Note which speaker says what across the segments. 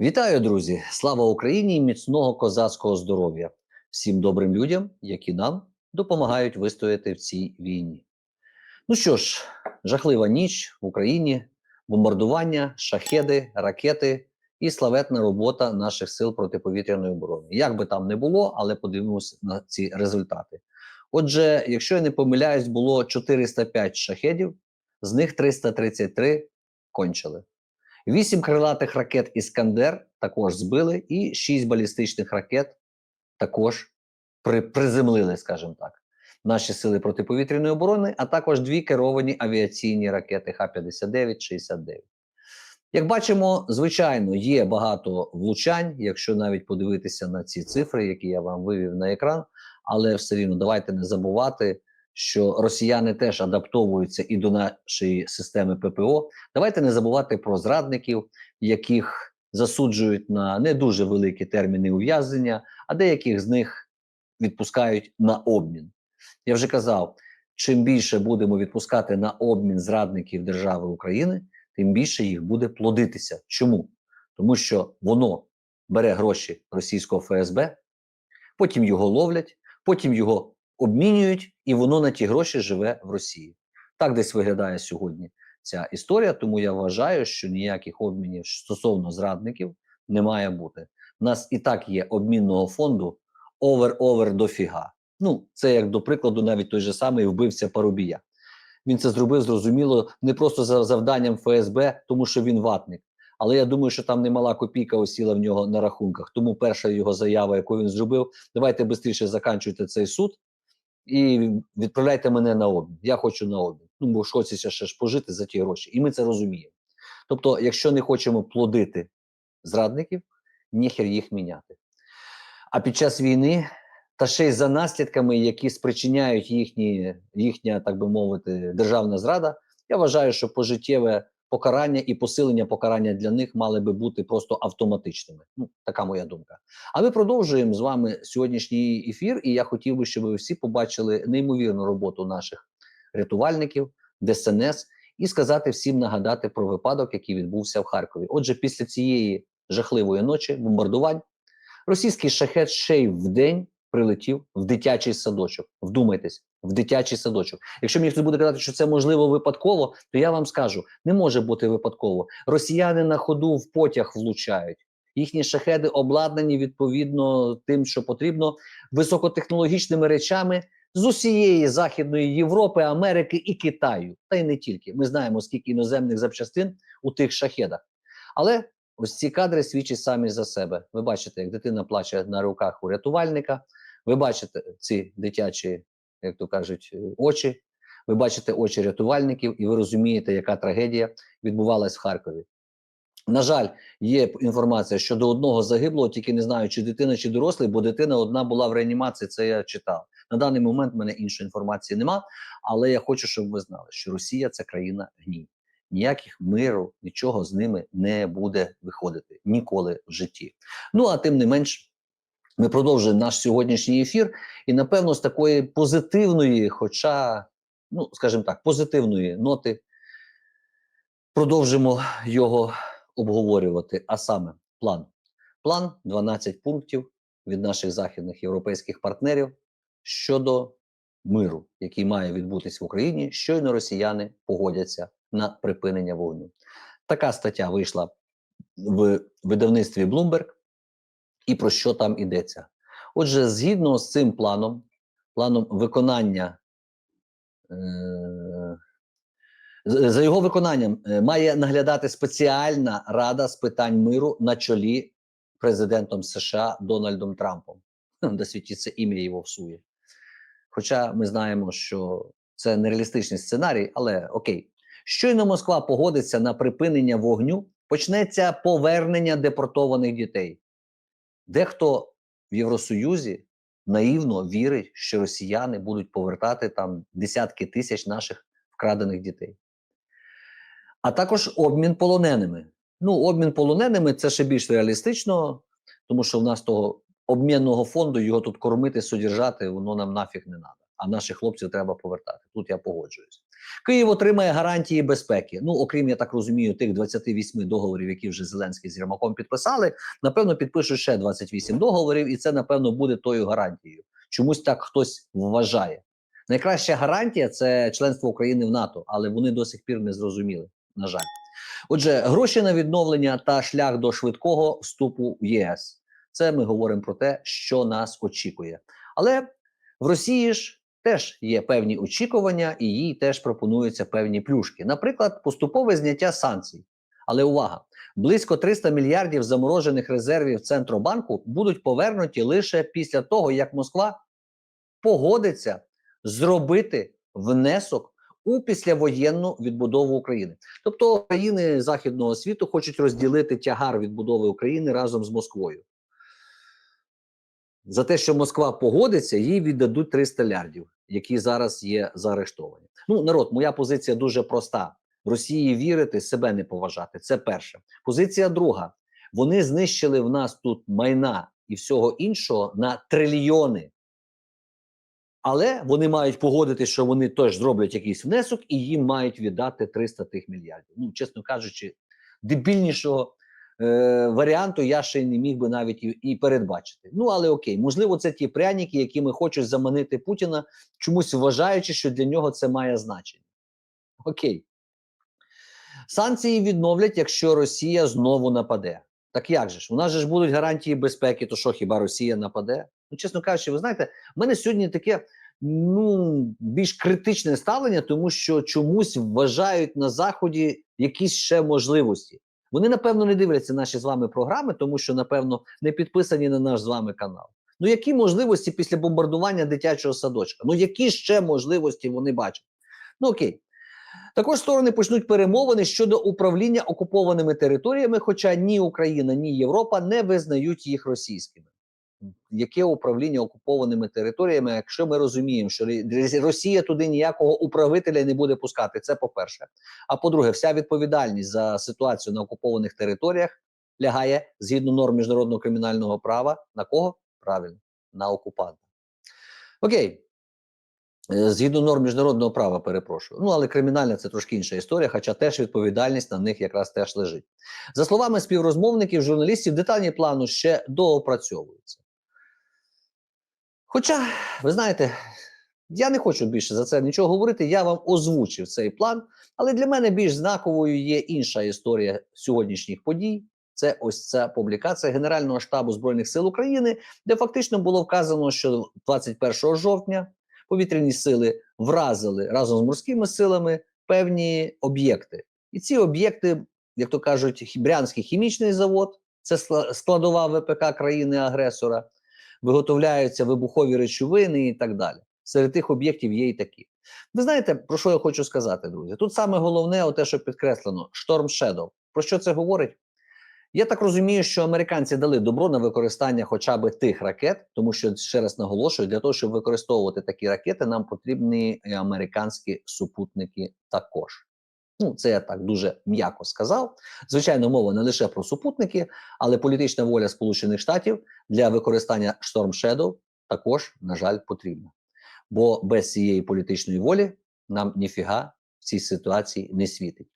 Speaker 1: Вітаю, друзі! Слава Україні і міцного козацького здоров'я всім добрим людям, які нам допомагають вистояти в цій війні. Ну що ж, жахлива ніч в Україні, бомбардування, шахеди, ракети і славетна робота наших сил протиповітряної оборони. Як би там не було, але подивимося на ці результати. Отже, якщо я не помиляюсь, було 405 шахедів, з них 333 кончили. Вісім крилатих ракет Іскандер також збили, і шість балістичних ракет також при, приземлили, скажімо так, наші сили протиповітряної оборони, а також дві керовані авіаційні ракети Х-59-69. Як бачимо, звичайно, є багато влучань, якщо навіть подивитися на ці цифри, які я вам вивів на екран, але все рівно давайте не забувати, що росіяни теж адаптовуються і до нашої системи ППО. Давайте не забувати про зрадників, яких засуджують на не дуже великі терміни ув'язнення, а деяких з них відпускають на обмін. Я вже казав: чим більше будемо відпускати на обмін зрадників держави України, тим більше їх буде плодитися. Чому? Тому що воно бере гроші російського ФСБ, потім його ловлять, потім його обмінюють, і воно на ті гроші живе в Росії. Так десь виглядає сьогодні ця історія. Тому я вважаю, що ніяких обмінів стосовно зрадників не має бути. У нас і так є обмінного фонду овер-овер дофіга. Ну, це як до прикладу, навіть той же самий вбивця Парубія. Він це зробив зрозуміло не просто за завданням ФСБ, тому що він ватник. Але я думаю, що там немала копійка осіла в нього на рахунках. Тому перша його заява, яку він зробив, давайте швидше заканчуйте цей суд і відправляйте мене на обмін. Я хочу на обмін. Ну, бо ж хочеться ще ж пожити за ті гроші. І ми це розуміємо. Тобто, якщо не хочемо плодити зрадників, ніхер їх міняти. А під час війни, та ще й за наслідками, які спричиняють їхні, їхня, так би мовити, державна зрада, я вважаю, що пожиттєве покарання і посилення покарання для них мали би бути просто автоматичними. Ну, така моя думка. А ми продовжуємо з вами сьогоднішній ефір, і я хотів би, щоб ви всі побачили неймовірну роботу наших рятувальників, ДСНС, і сказати всім нагадати про випадок, який відбувся в Харкові. Отже, після цієї жахливої ночі бомбардувань російський шахет ще й в день прилетів в дитячий садочок. Вдумайтесь, в дитячий садочок. Якщо мені хтось буде казати, що це можливо випадково, то я вам скажу: не може бути випадково. Росіяни на ходу в потяг влучають. Їхні шахеди обладнані відповідно тим, що потрібно, високотехнологічними речами з усієї Західної Європи, Америки і Китаю, та й не тільки. Ми знаємо, скільки іноземних запчастин у тих шахедах. Але ось ці кадри свідчать самі за себе. Ви бачите, як дитина плаче на руках у рятувальника. Ви бачите ці дитячі, як то кажуть, очі. Ви бачите очі рятувальників, і ви розумієте, яка трагедія відбувалась в Харкові. На жаль, є інформація щодо одного загиблого, тільки не знаю, чи дитина, чи дорослий, бо дитина одна була в реанімації. Це я читав. На даний момент в мене іншої інформації нема. Але я хочу, щоб ви знали, що Росія це країна гній. Ніяких миру, нічого з ними не буде виходити ніколи в житті. Ну а тим не менш, ми продовжуємо наш сьогоднішній ефір, і напевно з такої позитивної, хоча, ну скажімо так, позитивної ноти продовжимо його обговорювати. А саме план. План 12 пунктів від наших західних європейських партнерів щодо миру, який має відбутись в Україні, щойно росіяни погодяться на припинення вогню. Така стаття вийшла в видавництві Bloomberg. І про що там йдеться? Отже, згідно з цим планом, планом виконання, е- за його виконанням е має наглядати спеціальна рада з питань миру на чолі президентом США Дональдом Трампом. До світі це ім'я його всує. Хоча ми знаємо, що це нереалістичний сценарій, але окей. Щойно Москва погодиться на припинення вогню, почнеться повернення депортованих дітей. Дехто в Євросоюзі наївно вірить, що росіяни будуть повертати там десятки тисяч наших вкрадених дітей. А також обмін полоненими. Ну, обмін полоненими це ще більш реалістично, тому що в нас того обмінного фонду його тут кормити, содержати, воно нам нафіг не треба. А наших хлопців треба повертати. Тут я погоджуюсь. Київ отримає гарантії безпеки. Ну, окрім я так розумію, тих 28 договорів, які вже Зеленський з Єрмаком підписали. Напевно, підпишуть ще 28 договорів, і це напевно буде тою гарантією. Чомусь так хтось вважає. Найкраща гарантія це членство України в НАТО, але вони до сих пір не зрозуміли. На жаль, отже, гроші на відновлення та шлях до швидкого вступу в ЄС. Це ми говоримо про те, що нас очікує. Але в Росії ж теж є певні очікування, і їй теж пропонуються певні плюшки. Наприклад, поступове зняття санкцій. Але увага! Близько 300 мільярдів заморожених резервів Центробанку будуть повернуті лише після того, як Москва погодиться зробити внесок у післявоєнну відбудову України. Тобто країни західного світу хочуть розділити тягар відбудови України разом з Москвою. За те, що Москва погодиться, їй віддадуть 300 лярдів, які зараз є заарештовані. Ну, народ, моя позиція дуже проста: Росії вірити, себе не поважати. Це перше. Позиція друга: вони знищили в нас тут майна і всього іншого на трильйони. Але вони мають погодити, що вони теж зроблять якийсь внесок, і їм мають віддати 300 тих мільярдів. Ну, чесно кажучи, дебільнішого е, варіанту я ще не міг би навіть і, і передбачити. Ну але окей, можливо, це ті пряники, якими хочуть заманити Путіна, чомусь вважаючи, що для нього це має значення. Окей. Санкції відновлять, якщо Росія знову нападе. Так як же ж? У нас же ж будуть гарантії безпеки, то що хіба Росія нападе? Ну, чесно кажучи, ви знаєте, в мене сьогодні таке ну більш критичне ставлення, тому що чомусь вважають на заході якісь ще можливості. Вони напевно не дивляться наші з вами програми, тому що напевно не підписані на наш з вами канал. Ну які можливості після бомбардування дитячого садочка? Ну які ще можливості вони бачать? Ну окей. Також сторони почнуть перемовини щодо управління окупованими територіями, хоча ні Україна, ні Європа не визнають їх російськими. Яке управління окупованими територіями, якщо ми розуміємо, що Росія туди ніякого управителя не буде пускати, це по-перше. А по-друге, вся відповідальність за ситуацію на окупованих територіях лягає згідно норм міжнародного кримінального права на кого? Правильно, на окупанта. Окей. Е, Згідно норм міжнародного права, перепрошую. Ну, але кримінальна це трошки інша історія, хоча теж відповідальність на них якраз теж лежить. За словами співрозмовників, журналістів, детальні плану ще доопрацьовуються. Хоча, ви знаєте, я не хочу більше за це нічого говорити. Я вам озвучив цей план, але для мене більш знаковою є інша історія сьогоднішніх подій. Це ось ця публікація Генерального штабу Збройних сил України, де фактично було вказано, що 21 жовтня повітряні сили вразили разом з морськими силами певні об'єкти. І ці об'єкти, як то кажуть, Брянський хімічний завод, це складова ВПК країни-агресора, виготовляються вибухові речовини і так далі. Серед тих об'єктів є і такі. Ви знаєте, про що я хочу сказати, друзі? Тут саме головне, те, що підкреслено: Шторм Shadow. Про що це говорить? Я так розумію, що американці дали добро на використання хоча б тих ракет, тому що ще раз наголошую, для того, щоб використовувати такі ракети, нам потрібні американські супутники також. Ну, це я так дуже м'яко сказав. Звичайно, мова не лише про супутники, але політична воля Сполучених Штатів для використання Storm Shadow також, на жаль, потрібна. Бо без цієї політичної волі нам ніфіга в цій ситуації не світить.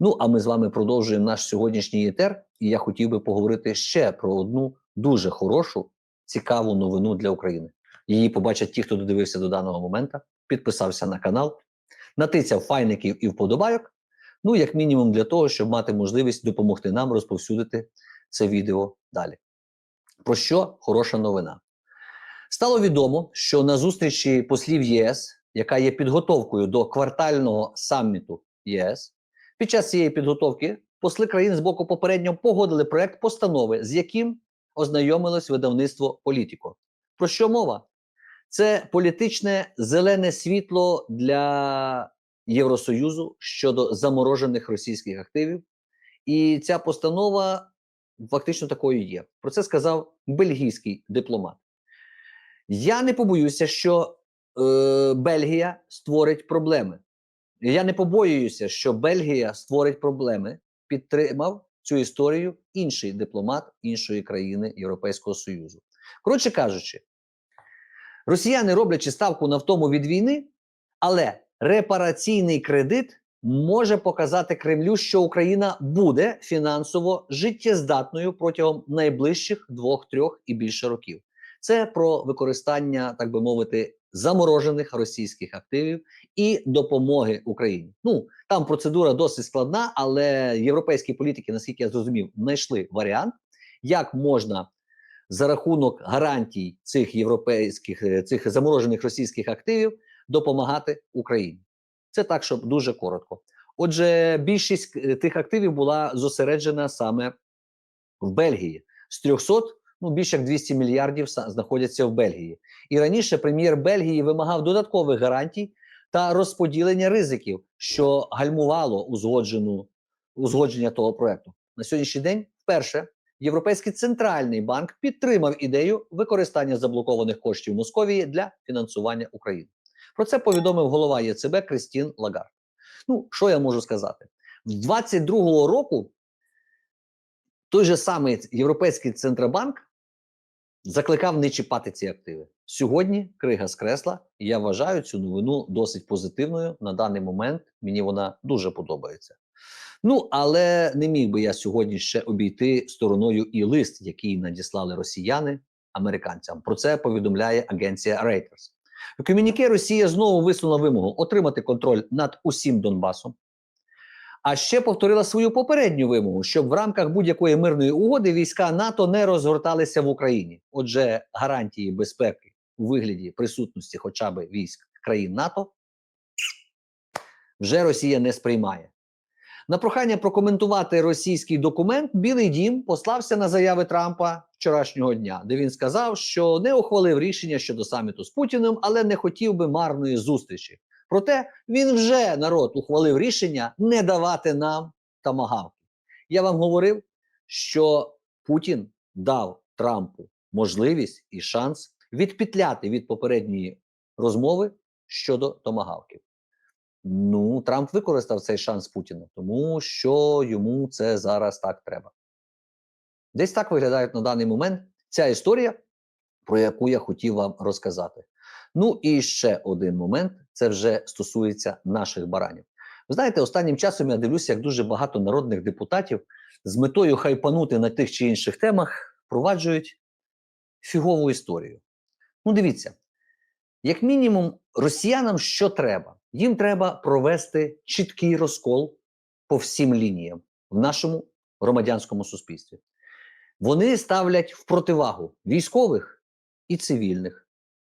Speaker 1: Ну, а ми з вами продовжуємо наш сьогоднішній етер, і я хотів би поговорити ще про одну дуже хорошу, цікаву новину для України. Її побачать ті, хто додивився до даного моменту, підписався на канал, натицяв файників і вподобайок. Ну, як мінімум, для того, щоб мати можливість допомогти нам розповсюдити це відео далі. Про що хороша новина? Стало відомо, що на зустрічі послів ЄС, яка є підготовкою до квартального саміту ЄС, під час цієї підготовки посли країн з боку попередньо погодили проект постанови, з яким ознайомилось видавництво Політіко. Про що мова? Це політичне зелене світло для Євросоюзу щодо заморожених російських активів. І ця постанова фактично такою є. Про це сказав бельгійський дипломат. Я не побоюся, що е, Бельгія створить проблеми. Я не побоююся, що Бельгія створить проблеми, підтримав цю історію інший дипломат іншої країни Європейського Союзу. Коротше кажучи, росіяни роблячи ставку на втому від війни, але репараційний кредит може показати Кремлю, що Україна буде фінансово життєздатною протягом найближчих двох, трьох і більше років. Це про використання, так би мовити, заморожених російських активів і допомоги Україні. Ну там процедура досить складна, але європейські політики, наскільки я зрозумів, знайшли варіант, як можна за рахунок гарантій цих європейських е, цих заморожених російських активів допомагати Україні. Це так, щоб дуже коротко. Отже, більшість е, тих активів була зосереджена саме в Бельгії. З 300, ну більше як 200 мільярдів знаходяться в Бельгії. І раніше прем'єр Бельгії вимагав додаткових гарантій та розподілення ризиків, що гальмувало узгоджену узгодження того проекту. На сьогоднішній день вперше Європейський центральний банк підтримав ідею використання заблокованих коштів Московії для фінансування України. Про це повідомив голова ЄЦБ Кристін Лагард. Ну, що я можу сказати? З 22-го року той же самий Європейський центробанк закликав не чіпати ці активи. Сьогодні крига з кресла, і я вважаю цю новину досить позитивною. На даний момент мені вона дуже подобається. Ну, але не міг би я сьогодні ще обійти стороною і лист, який надіслали росіяни американцям. Про це повідомляє агенція Reuters. У комюніке Росія знову висунула вимогу отримати контроль над усім Донбасом. А ще повторила свою попередню вимогу, щоб в рамках будь-якої мирної угоди війська НАТО не розгорталися в Україні. Отже, гарантії безпеки у вигляді присутності хоча б військ країн НАТО вже Росія не сприймає. На прохання прокоментувати російський документ Білий Дім послався на заяви Трампа вчорашнього дня, де він сказав, що не ухвалив рішення щодо саміту з Путіним, але не хотів би марної зустрічі. Проте він вже народ ухвалив рішення не давати нам тамагавки. Я вам говорив, що Путін дав Трампу можливість і шанс відпетляти від попередньої розмови щодо томагавків. Ну, Трамп використав цей шанс Путіна, тому що йому це зараз так треба. Десь так виглядає на даний момент ця історія, про яку я хотів вам розказати. Ну і ще один момент: це вже стосується наших баранів. Ви знаєте, останнім часом я дивлюся, як дуже багато народних депутатів з метою хайпанути на тих чи інших темах впроваджують фігову історію. Ну, дивіться, як мінімум, росіянам що треба? Їм треба провести чіткий розкол по всім лініям в нашому громадянському суспільстві. Вони ставлять в противагу військових і цивільних.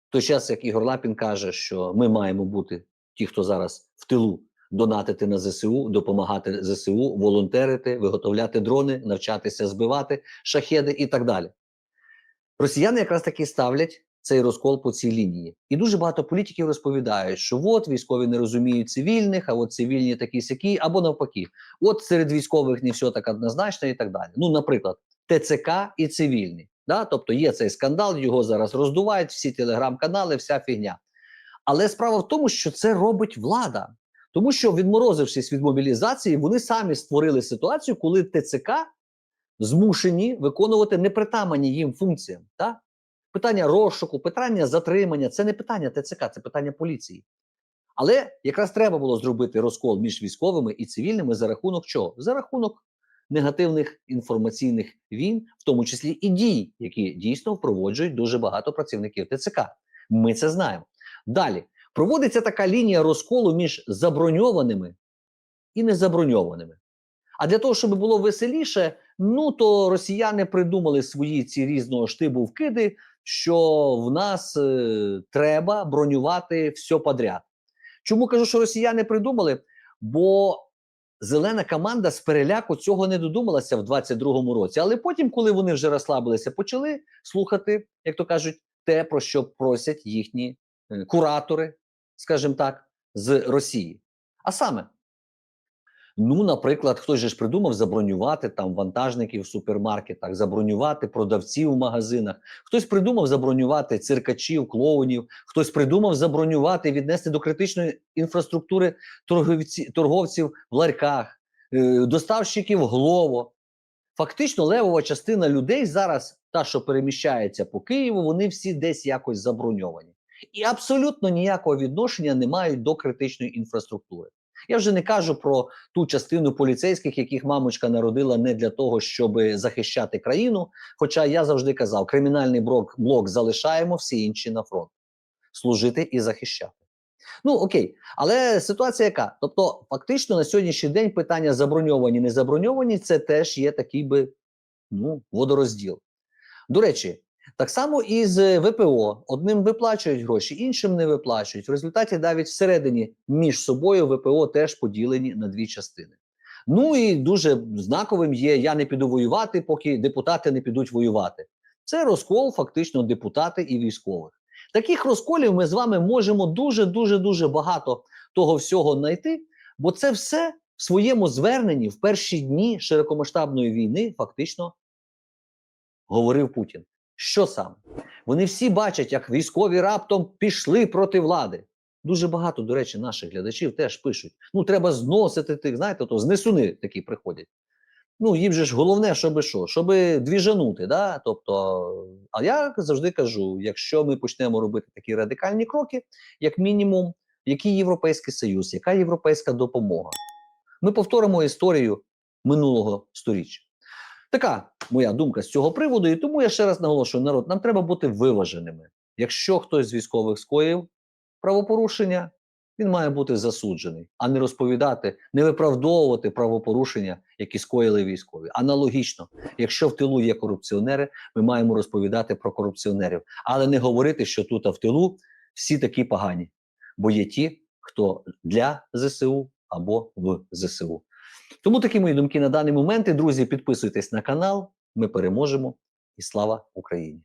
Speaker 1: В той час, як Ігор Лапін каже, що ми маємо бути ті, хто зараз в тилу, донатити на ЗСУ, допомагати ЗСУ, волонтерити, виготовляти дрони, навчатися збивати шахеди і так далі. Росіяни якраз таки ставлять цей розкол по цій лінії. І дуже багато політиків розповідають, що от військові не розуміють цивільних, а от цивільні такі сякі, або навпаки, от серед військових не все так однозначно і так далі. Ну, наприклад, ТЦК і цивільні. Да? Тобто є цей скандал, його зараз роздувають, всі телеграм-канали, вся фігня. Але справа в тому, що це робить влада. Тому що, відморозившись від мобілізації, вони самі створили ситуацію, коли ТЦК змушені виконувати непритаманні їм функціям. Так? Питання розшуку, питання затримання це не питання ТЦК, це питання поліції. Але якраз треба було зробити розкол між військовими і цивільними за рахунок чого? За рахунок негативних інформаційних війн, в тому числі і дій, які дійсно впроводжують дуже багато працівників ТЦК. Ми це знаємо. Далі проводиться така лінія розколу між заброньованими і незаброньованими. А для того, щоб було веселіше, ну то росіяни придумали свої ці різного штибу вкиди, що в нас е, треба бронювати все подряд. Чому кажу, що росіяни придумали? Бо зелена команда з переляку цього не додумалася в 22-му році. Але потім, коли вони вже розслабилися, почали слухати, як то кажуть, те, про що просять їхні е, куратори, скажімо так, з Росії. А саме, Ну, наприклад, хтось же ж придумав забронювати там вантажників в супермаркетах, забронювати продавців в магазинах. Хтось придумав забронювати циркачів, клоунів, хтось придумав забронювати, віднести до критичної інфраструктури торговці, торговців в ларьках, е, доставщиків глово. Фактично, левова частина людей зараз, та, що переміщається по Києву, вони всі десь якось заброньовані. і абсолютно ніякого відношення не мають до критичної інфраструктури. Я вже не кажу про ту частину поліцейських, яких мамочка народила не для того, щоб захищати країну. Хоча я завжди казав, кримінальний блок, блок залишаємо, всі інші на фронт служити і захищати. Ну окей, але ситуація яка? Тобто, фактично на сьогоднішній день питання заброньовані, не заброньовані, це теж є такий би ну, водорозділ. До речі, так само і з ВПО. Одним виплачують гроші, іншим не виплачують. В результаті навіть всередині між собою ВПО теж поділені на дві частини. Ну і дуже знаковим є: я не піду воювати, поки депутати не підуть воювати. Це розкол, фактично, депутати і військових. Таких розколів ми з вами можемо дуже дуже дуже багато того всього знайти, бо це все в своєму зверненні в перші дні широкомасштабної війни фактично говорив Путін. Що саме? Вони всі бачать, як військові раптом пішли проти влади. Дуже багато, до речі, наших глядачів теж пишуть: ну, треба зносити тих, знаєте, то знесуни такі приходять. Ну, їм же ж головне, щоб що? Щоб двіжанути. Да? Тобто, а я завжди кажу: якщо ми почнемо робити такі радикальні кроки, як мінімум, який Європейський Союз, яка європейська допомога? Ми повторимо історію минулого сторіччя. Така моя думка з цього приводу, і тому я ще раз наголошую: народ, нам треба бути виваженими. Якщо хтось з військових скоїв правопорушення, він має бути засуджений, а не розповідати, не виправдовувати правопорушення, які скоїли військові. Аналогічно, якщо в тилу є корупціонери, ми маємо розповідати про корупціонерів, але не говорити, що тут а в тилу всі такі погані, бо є ті, хто для ЗСУ або в ЗСУ. Тому такі мої думки на даний момент. І, Друзі, підписуйтесь на канал. Ми переможемо і слава Україні!